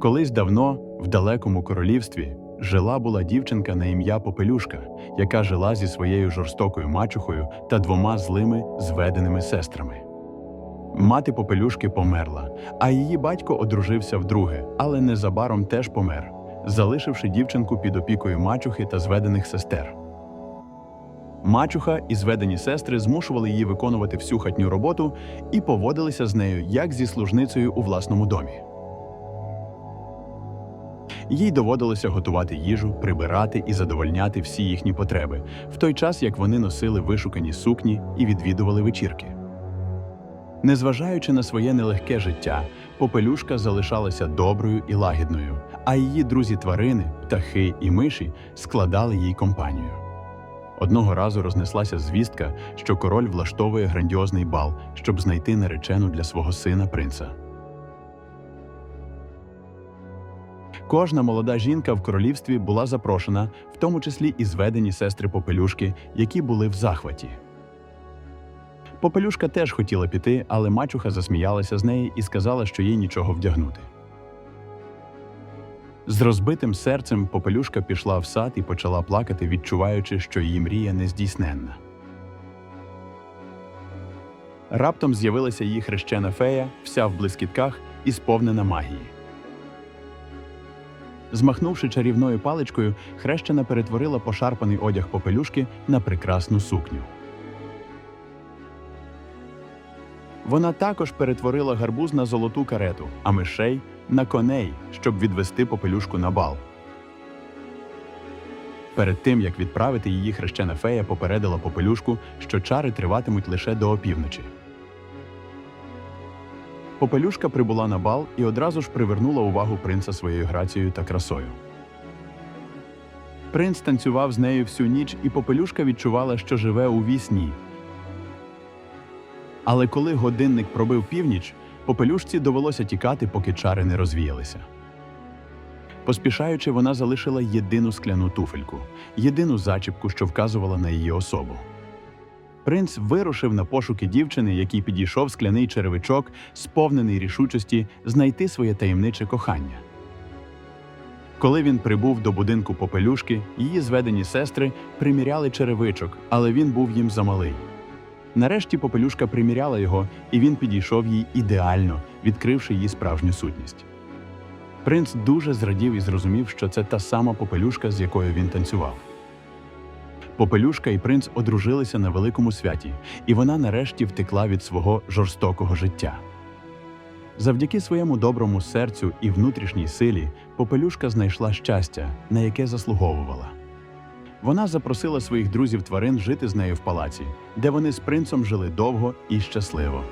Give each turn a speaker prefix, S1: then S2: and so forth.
S1: Колись давно, в далекому королівстві, жила була дівчинка на ім'я Попелюшка, яка жила зі своєю жорстокою мачухою та двома злими зведеними сестрами. Мати Попелюшки померла, а її батько одружився вдруге, але незабаром теж помер, залишивши дівчинку під опікою мачухи та зведених сестер. Мачуха і зведені сестри змушували її виконувати всю хатню роботу і поводилися з нею як зі служницею у власному домі. Їй доводилося готувати їжу, прибирати і задовольняти всі їхні потреби, в той час як вони носили вишукані сукні і відвідували вечірки. Незважаючи на своє нелегке життя, попелюшка залишалася доброю і лагідною, а її друзі-тварини, птахи і миші складали їй компанію. Одного разу рознеслася звістка, що король влаштовує грандіозний бал, щоб знайти наречену для свого сина принца. Кожна молода жінка в королівстві була запрошена, в тому числі і зведені сестри Попелюшки, які були в захваті. Попелюшка теж хотіла піти, але мачуха засміялася з неї і сказала, що їй нічого вдягнути. З розбитим серцем Попелюшка пішла в сад і почала плакати, відчуваючи, що її мрія нездійсненна. Раптом з'явилася її хрещена фея, вся в блискітках і сповнена магії. Змахнувши чарівною паличкою, хрещена перетворила пошарпаний одяг попелюшки на прекрасну сукню. Вона також перетворила гарбуз на золоту карету, а мишей на коней, щоб відвести попелюшку на бал. Перед тим як відправити її хрещена фея попередила попелюшку, що чари триватимуть лише до опівночі. Попелюшка прибула на бал і одразу ж привернула увагу принца своєю грацією та красою. Принц танцював з нею всю ніч, і попелюшка відчувала, що живе у вісні. Але коли годинник пробив північ, попелюшці довелося тікати, поки чари не розвіялися. Поспішаючи, вона залишила єдину скляну туфельку, єдину зачіпку, що вказувала на її особу. Принц вирушив на пошуки дівчини, який підійшов скляний черевичок, сповнений рішучості знайти своє таємниче кохання. Коли він прибув до будинку попелюшки, її зведені сестри приміряли черевичок, але він був їм замалий. Нарешті попелюшка приміряла його, і він підійшов їй ідеально, відкривши її справжню сутність. Принц дуже зрадів і зрозумів, що це та сама попелюшка, з якою він танцював. Попелюшка і принц одружилися на великому святі, і вона нарешті втекла від свого жорстокого життя. Завдяки своєму доброму серцю і внутрішній силі попелюшка знайшла щастя, на яке заслуговувала. Вона запросила своїх друзів тварин жити з нею в палаці, де вони з принцем жили довго і щасливо.